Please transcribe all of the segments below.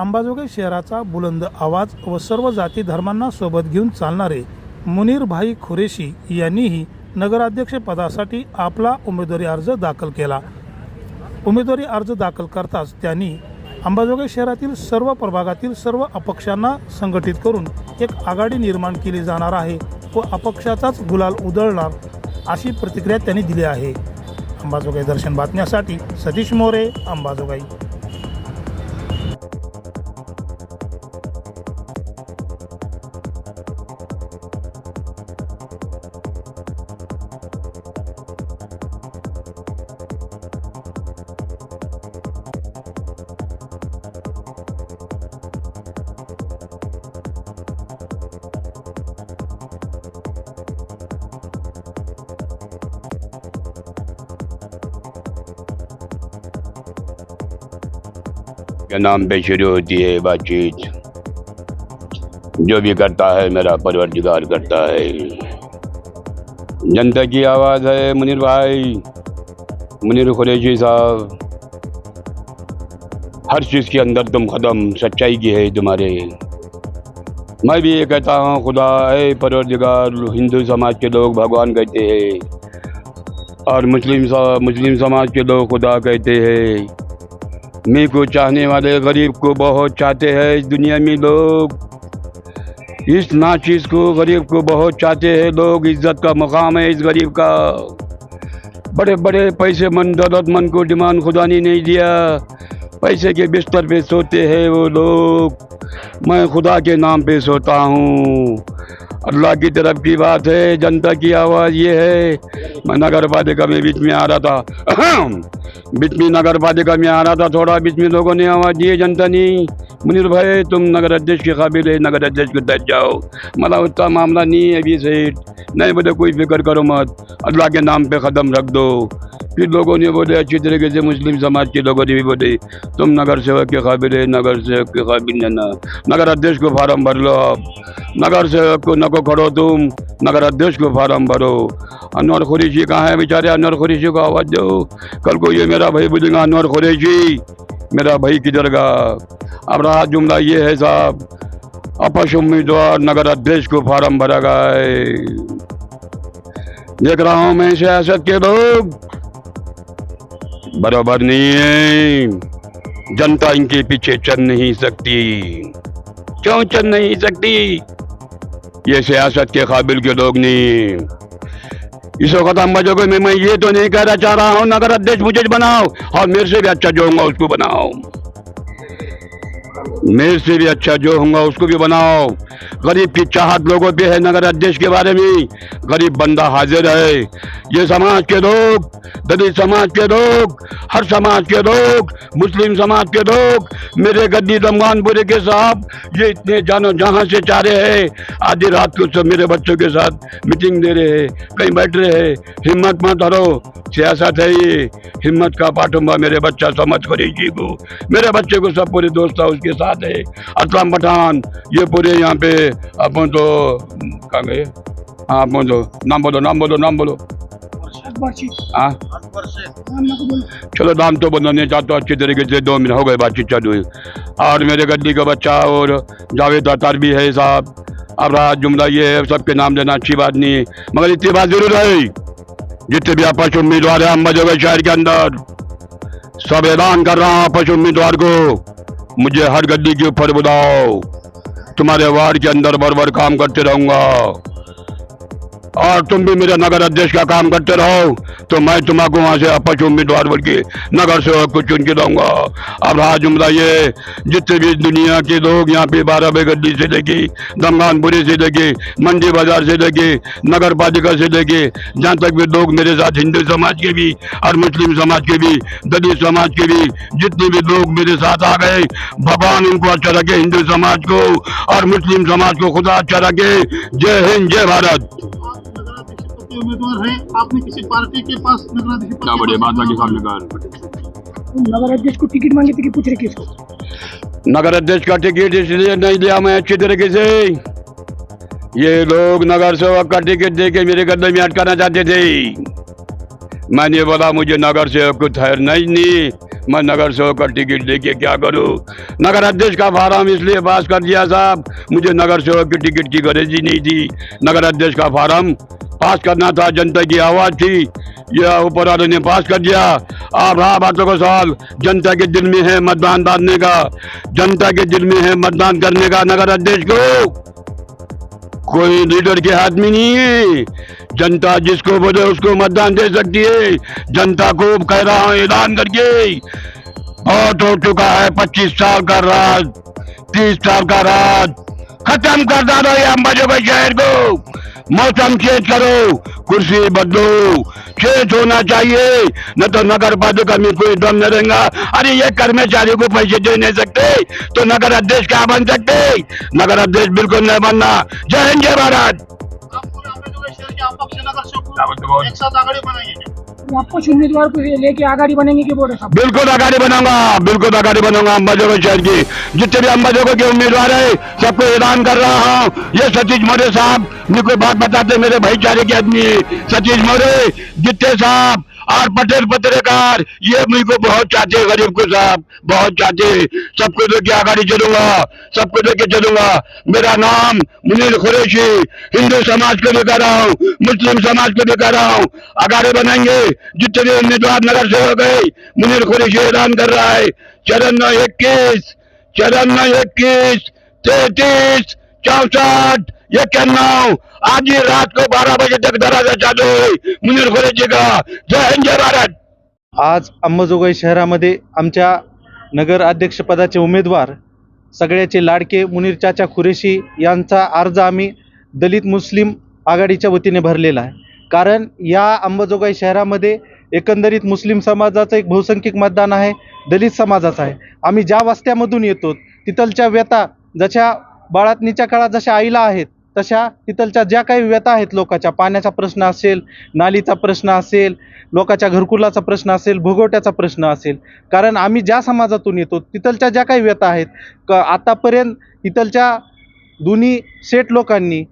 अंबाजोगाई शहराचा बुलंद आवाज व सर्व जाती धर्मांना सोबत घेऊन चालणारे मुनीर भाई खुरेशी यांनीही नगराध्यक्षपदासाठी आपला उमेदवारी अर्ज दाखल केला उमेदवारी अर्ज दाखल करताच त्यांनी अंबाजोगाई शहरातील सर्व प्रभागातील सर्व अपक्षांना संघटित करून एक आघाडी निर्माण केली जाणार आहे व अपक्षाचाच गुलाल उधळणार अशी प्रतिक्रिया त्यांनी दिली आहे अंबाजोगाई दर्शन बातम्यासाठी सतीश मोरे अंबाजोगाई के नाम पे शुरू होती है बातचीत जो भी करता है मेरा परवरदिगार करता है जनता की आवाज़ है मुनीर भाई मुनीर खुरेशी साहब हर चीज़ के अंदर तुम कदम सच्चाई की है तुम्हारे मैं भी ये कहता हूँ खुदा है परवरदिगार हिंदू समाज के लोग भगवान कहते हैं और मुस्लिम मुस्लिम समाज के लोग खुदा कहते हैं મેગો જહાનેવાલે ગરીબ કો બહોત ચાતે હે ઇ દુનિયા મે લોગ ઇસ મચિસ કો ગરીબ કો બહોત ચાતે હે લોગ ઇજ્ઝત કા મકામ હે ઇસ ગરીબ કા બડે બડે પૈસે મન દદદ મન કો ડીમાન ખુદા ની નહી દિયા पैसे के बिस्तर पे सोते हैं वो लोग मैं खुदा के नाम पे सोता हूँ अल्लाह की तरफ की बात है जनता की आवाज़ ये है मैं नगर पालिका में बीच में आ रहा था बीच में नगर पालिका में आ रहा था थोड़ा बीच में लोगों ने आवाज़ दी है जनता ने मुनीर भाई तुम नगर अध्यक्ष के काबिल है नगर अध्यक्ष के तहत जाओ मतलब उसका मामला नहीं है अभी सही नहीं बोले कोई फिक्र करो मत अल्लाह के नाम पे ख़दम रख दो फिर लोगों ने बोले अच्छी तरीके से मुस्लिम समाज के लोगों ने भी बोले तुम नगर सेवक के काबिल है नगर सेवक के काबिल ना नगर अध्यक्ष को फार्म भर लो आप नगर सेवक को नको खड़ो तुम नगर अध्यक्ष को फार्म भरो अनवर खुरीशी कहाँ है बेचारे अनवर खुरीशी को आवाज़ दो कल को ये मेरा भाई बोलेगा अनवर खुरीशी मेरा भाई किधर का अब रहा जुमला ये है साहब अपश उम्मीदवार नगर अध्यक्ष को फार्म भरा गए देख रहा हूँ मैं सियासत के लोग बराबर नहीं है जनता इनके पीछे चल नहीं सकती क्यों चल नहीं सकती ये सियासत के काबिल के लोग नहीं इस वक्त हम बजोगे में मैं ये तो नहीं कहना चाह रहा हूँ नगर अध्यक्ष मुझे बनाओ और मेरे से भी अच्छा जो होगा उसको बनाओ मेरे से भी अच्छा जो होगा उसको भी बनाओ गरीब की चाहत लोगों पे है नगर अध्यक्ष के बारे में गरीब बंदा हाजिर है ये समाज के लोग दलित समाज के लोग हर समाज के लोग मुस्लिम समाज के लोग मेरे गद्दी रमगानपुरे के साहब ये इतने जानो जहाँ से चाह रहे हैं आधी रात को सब मेरे बच्चों के साथ मीटिंग दे रहे है कहीं बैठ रहे है हिम्मत मत हरो सियासत है ये हिम्मत का पाठुम्बा मेरे बच्चा समझ कर जी को मेरे बच्चे को सब पूरे दोस्त उसके साथ बात है अतलाम पठान ये पूरे यहाँ पे अपन तो क्या गए हाँ अपन तो नाम बोलो नाम बोलो नाम बोलो हाँ चलो दाम तो बनाने चाहते हो अच्छी तरीके से दो मिनट हो गए बातचीत चालू हुई और मेरे गड्डी का बच्चा और जावेद अतार भी है साहब अब रहा जुमला ये है सबके नाम देना अच्छी बात नहीं है मगर इतनी बात जरूर है जितने भी आपस उम्मीदवार हैं अम्बा जगह शहर के अंदर सब ऐलान कर रहा हूँ आपस उम्मीदवार को मुझे हर गद्दी के ऊपर बुलाओ तुम्हारे वार्ड के अंदर भर भर काम करते रहूंगा और तुम भी मेरे नगर अध्यक्ष का काम करते रहो तो मैं तुम्हारे वहाँ से अपच उम्मीदवार बन के नगर सेवक को चुन के दूंगा अब राज ये जितने भी दुनिया के लोग यहाँ पे बारह बेगड्डी से लेके दमगानपुरी से लेके मंडी बाजार से लेके नगर पालिका से लेके जहाँ तक भी लोग मेरे साथ हिंदू समाज के भी और मुस्लिम समाज के भी दलित समाज के भी जितने भी लोग मेरे साथ आ गए भगवान उनको अच्छा रखे हिंदू समाज को और मुस्लिम समाज को खुदा अच्छा रखे जय हिंद जय भारत उम्मीदवार है आपने किसी पार्टी के पास नगराध्यक्ष नगर अध्यक्ष को टिकट मांगे थे पूछ रही किसको नगर अध्यक्ष का टिकट इसलिए नहीं दिया मैं अच्छी तरीके से ये लोग नगर सेवक का टिकट दे के मेरे गद्दे में अटकाना चाहते थे मैंने बोला मुझे नगर सेवक को ठहर नहीं दी मैं नगर सेवक का टिकट लेके क्या करूं नगर अध्यक्ष का फार्म इसलिए पास कर दिया साहब मुझे नगर सेवक की टिकट की गरज ही नहीं थी नगर अध्यक्ष का फार्म पास करना था जनता की आवाज थी यह वालों ने पास कर दिया अब हाँ बातों का सवाल जनता के दिल में है मतदान डालने का जनता के दिल में है मतदान करने का नगर अध्यक्ष को कोई लीडर के हाथ में नहीं है जनता जिसको बोले उसको मतदान दे सकती है जनता को कह रहा हूँ ऐलान करके बहुत हो चुका है पच्चीस साल का राज तीस साल का राज खत्म कर दो ये अंबाजो भाई शहर को मौसम चेंज करो कुर्सी बदलो चेंज होना चाहिए न तो नगर पालिका में कोई दम न रहेगा अरे ये कर्मचारी को पैसे दे नहीं सकते तो नगर अध्यक्ष क्या बन सकते नगर अध्यक्ष बिल्कुल नहीं बनना जय हिंद जय भारत आपको कुछ उम्मीदवार को लेके आगाड़ी बनेंगे की बोल रहे बिल्कुल आगाड़ी बनाऊंगा बिल्कुल आगाड़ी बनाऊंगा अम्बाजोगो शहर की जितने भी अम्बाजोगो के उम्मीदवार है सबको ऐलान कर रहा हूँ ये सतीश मौर्य साहब मुझे कोई बात बताते मेरे भाईचारे के आदमी सतीश मौर्य जितने साहब और पटेल पत्रकार ये मुझको बहुत चाहते गरीब को साहब बहुत चाहते सबको लेके आगाड़ी चलूंगा सबको लेके चलूंगा मेरा नाम मुनीर खुरेशी हिंदू समाज को लेकर रहा हूँ मुस्लिम समाज को लेकर रहा हूँ अगारे बनाएंगे जितने उम्मीदवार नगर से हो गए मुनीर खुरेशी ऐलान कर रहा है चरण नौ इक्कीस चरण नौ इक्कीस तैतीस चौसठ इक्यानवे आज रात को 12 बजे तक दरवाजा चालू होई मुनीर का जय हिंद जय भारत आज अंबाजोगाई शहरामध्ये आमच्या नगर अध्यक्षपदाचे उमेदवार सगळ्याचे लाडके मुनीर चाचा खुरेशी यांचा अर्ज आम्ही दलित मुस्लिम आघाडीच्या वतीने भरलेला आहे कारण या अंबाजोगाई शहरामध्ये एकंदरीत मुस्लिम समाजाचं एक बहुसंख्यिक मतदान आहे दलित समाजाचं आहे आम्ही ज्या वस्त्यामधून येतो तिथलच्या व्यथा जशा बाळातणीच्या काळात जशा आईला आहेत तशा तिथलच्या ज्या काही व्यथा आहेत लोकांच्या पाण्याचा प्रश्न असेल नालीचा प्रश्न असेल लोकांच्या घरकुलाचा प्रश्न असेल भोगवट्याचा प्रश्न असेल कारण आम्ही ज्या समाजातून येतो तिथलच्या ज्या काही व्यथा आहेत क आतापर्यंत तिथलच्या दोन्ही सेट लोकांनी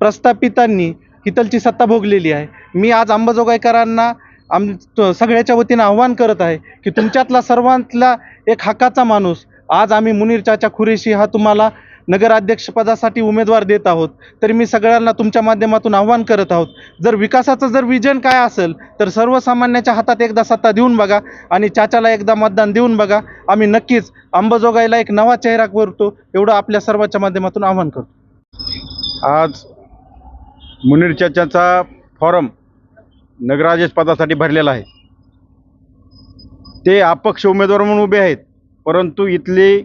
प्रस्थापितांनी तिथलची सत्ता भोगलेली आहे मी आज अंबाजोगाईकरांना आम सगळ्याच्या वतीनं आव्हान करत आहे की तुमच्यातला सर्वांतला एक हक्काचा माणूस आज आम्ही मुनीर चाचा खुरेशी हा तुम्हाला नगराध्यक्षपदासाठी उमेदवार देत आहोत तर मी सगळ्यांना तुमच्या माध्यमातून आव्हान करत आहोत जर विकासाचं जर विजन काय असेल तर सर्वसामान्याच्या हातात एकदा सत्ता देऊन बघा आणि चाचाला एकदा मतदान देऊन बघा आम्ही नक्कीच अंबाजोगाईला एक नवा चेहरा करतो एवढं आपल्या सर्वांच्या माध्यमातून आव्हान करतो आज मुनीर चाचाचा फॉरम नगराध्यक्ष पदासाठी भरलेला आहे ते अपक्ष उमेदवार म्हणून उभे आहेत परंतु इथली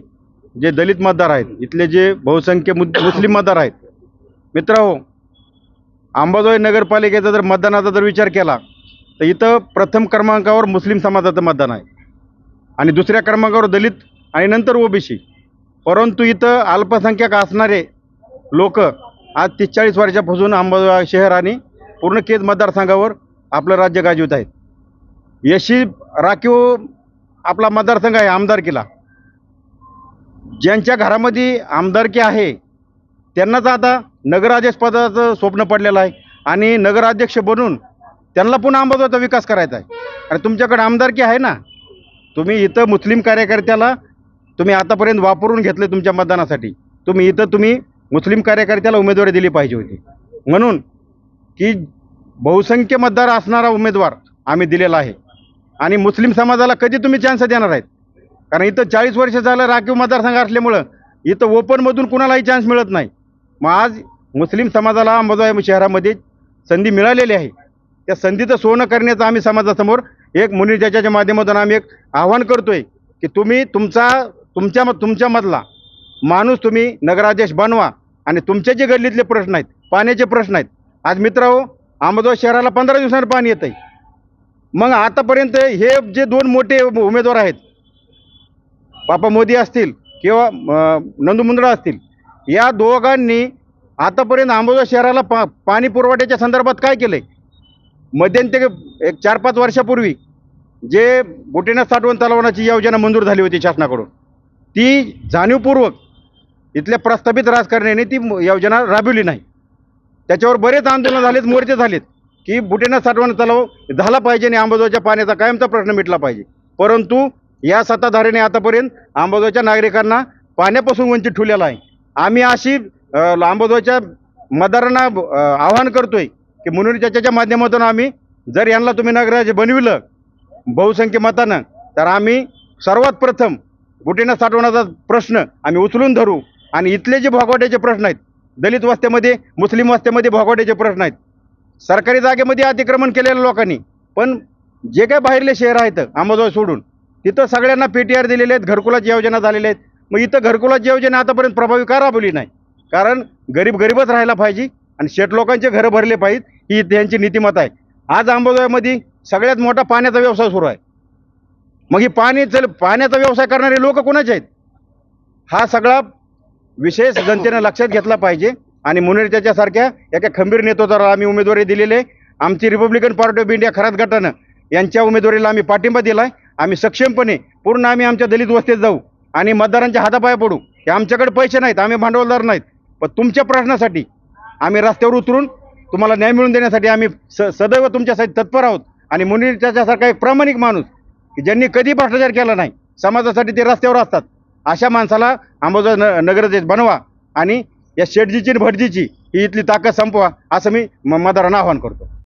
जे दलित मतदार आहेत इथले जे बहुसंख्य मुस्लिम मतदार आहेत मित्रांनो हो अंबाजोगाई नगरपालिकेचा जर मतदानाचा जर विचार केला तर इथं प्रथम क्रमांकावर मुस्लिम समाजाचं मतदान आहे आणि दुसऱ्या क्रमांकावर दलित आणि नंतर ओबीसी परंतु इथं अल्पसंख्याक असणारे लोक आज तीस वर्षापासून अंबाजोगा शहर आणि पूर्ण केज मतदारसंघावर आपलं राज्य गाजवत आहेत यशी राखीव आपला मतदारसंघ आहे आमदार केला ज्यांच्या घरामध्ये आमदारकी आहे त्यांनाच आता नगराध्यक्ष पदाचं स्वप्न पडलेलं आहे आणि नगराध्यक्ष बनून त्यांना पुन्हा अंबाजोचा विकास करायचा आहे आणि तुमच्याकडे आमदारकी आहे ना तुम्ही इथं मुस्लिम कार्यकर्त्याला तुम्ही आतापर्यंत वापरून घेतले तुमच्या मतदानासाठी तुम्ही इथं तुम्ही मुस्लिम कार्यकर्त्याला उमेदवारी दिली पाहिजे होती म्हणून की बहुसंख्य मतदार असणारा उमेदवार आम्ही दिलेला आहे आणि मुस्लिम समाजाला कधी तुम्ही चान्स देणार आहेत कारण इथं चाळीस वर्ष झालं राखीव मतदारसंघ असल्यामुळं इथं ओपनमधून कुणालाही चान्स मिळत नाही मग आज मुस्लिम समाजाला अंबाजोगाई शहरामध्ये संधी मिळालेली आहे त्या संधीचं सोनं करण्याचं आम्ही समाजासमोर एक मुनिर्जाच्या माध्यमातून आम्ही एक आव्हान आहे की तुम्ही तुमचा तुमच्या तुमच्यामधला माणूस तुम्ही नगराध्यक्ष बनवा आणि तुमचे जे गल्लीतले प्रश्न आहेत पाण्याचे प्रश्न आहेत आज मित्र हो शहराला पंधरा दिवसांनी पाणी येत आहे मग आतापर्यंत हे जे दोन मोठे उमेदवार आहेत बापा मोदी असतील किंवा नंदू मुंदडा असतील या दोघांनी आतापर्यंत आंबोजा शहराला पा पाणी पुरवठ्याच्या संदर्भात काय केलं आहे मध्यंत एक चार पाच वर्षापूर्वी जे बुटेना साठवण तलावण्याची योजना मंजूर झाली होती शासनाकडून ती जाणीवपूर्वक इथल्या प्रस्थापित राजकारण्याने ती योजना राबवली नाही त्याच्यावर बरेच आंदोलन झालेत मोर्चे झालेत की बुटेना साठवण तलाव झाला पाहिजे आणि आंबोजाच्या पाण्याचा कायमचा प्रश्न मिटला पाहिजे परंतु या सत्ताधाऱ्याने आतापर्यंत आंबोजच्या नागरिकांना पाण्यापासून वंचित ठेवलेला आहे आम्ही अशी आंबोजच्या मतदारांना आवाहन करतोय की म्हणून त्याच्या माध्यमातून आम्ही जर यांना तुम्ही नगराज बनविलं बहुसंख्य मतानं तर आम्ही सर्वात प्रथम गुटीनं साठवण्याचा प्रश्न आम्ही उचलून धरू आणि इथले जे भोगवट्याचे प्रश्न आहेत दलित वस्त्यामध्ये मुस्लिम वस्त्यामध्ये भोगवट्याचे प्रश्न आहेत सरकारी जागेमध्ये अतिक्रमण केलेल्या लोकांनी पण जे काय बाहेरले शहर आहेत आंबाजोगाई सोडून तिथं सगळ्यांना पी टी आर दिलेले आहेत घरकुलाची योजना झालेल्या आहेत मग इथं घरकुलाची योजना आतापर्यंत प्रभावी का राबवली नाही कारण गरीब गरीबच राहायला पाहिजे आणि शेट लोकांचे घरं भरले पाहिजेत ही त्यांची नीतिमत आहे आज अंबोजामध्ये सगळ्यात मोठा पाण्याचा व्यवसाय सुरू आहे मग ही पाणी चल पाण्याचा व्यवसाय करणारे लोक कोणाचे आहेत हा सगळा विशेष जनतेनं लक्षात घेतला पाहिजे आणि त्याच्यासारख्या एका खंबीर नेतृत्वाला आम्ही उमेदवारी दिलेली आहे आमची Republican Party of India Kharat गटानं यांच्या उमेदवारीला आम्ही पाठिंबा दिला आहे आम्ही सक्षमपणे पूर्ण आम्ही आमच्या दलित वस्तीत जाऊ आणि मतदारांच्या हातापाय पडू की आमच्याकडे पैसे नाहीत आम्ही भांडवलदार नाहीत पण तुमच्या प्रश्नासाठी आम्ही रस्त्यावर उतरून तुम्हाला न्याय मिळवून देण्यासाठी आम्ही स सदैव तुमच्यासाठी तत्पर आहोत आणि मुनी त्याच्यासारखा एक प्रामाणिक माणूस की ज्यांनी कधी भ्रष्टाचार केला नाही समाजासाठी ते रस्त्यावर असतात अशा माणसाला आंबोजा न नगरदेश बनवा आणि या शेटजीची भटजीची ही इथली ताकद संपवा असं मी मतदारांना आवाहन करतो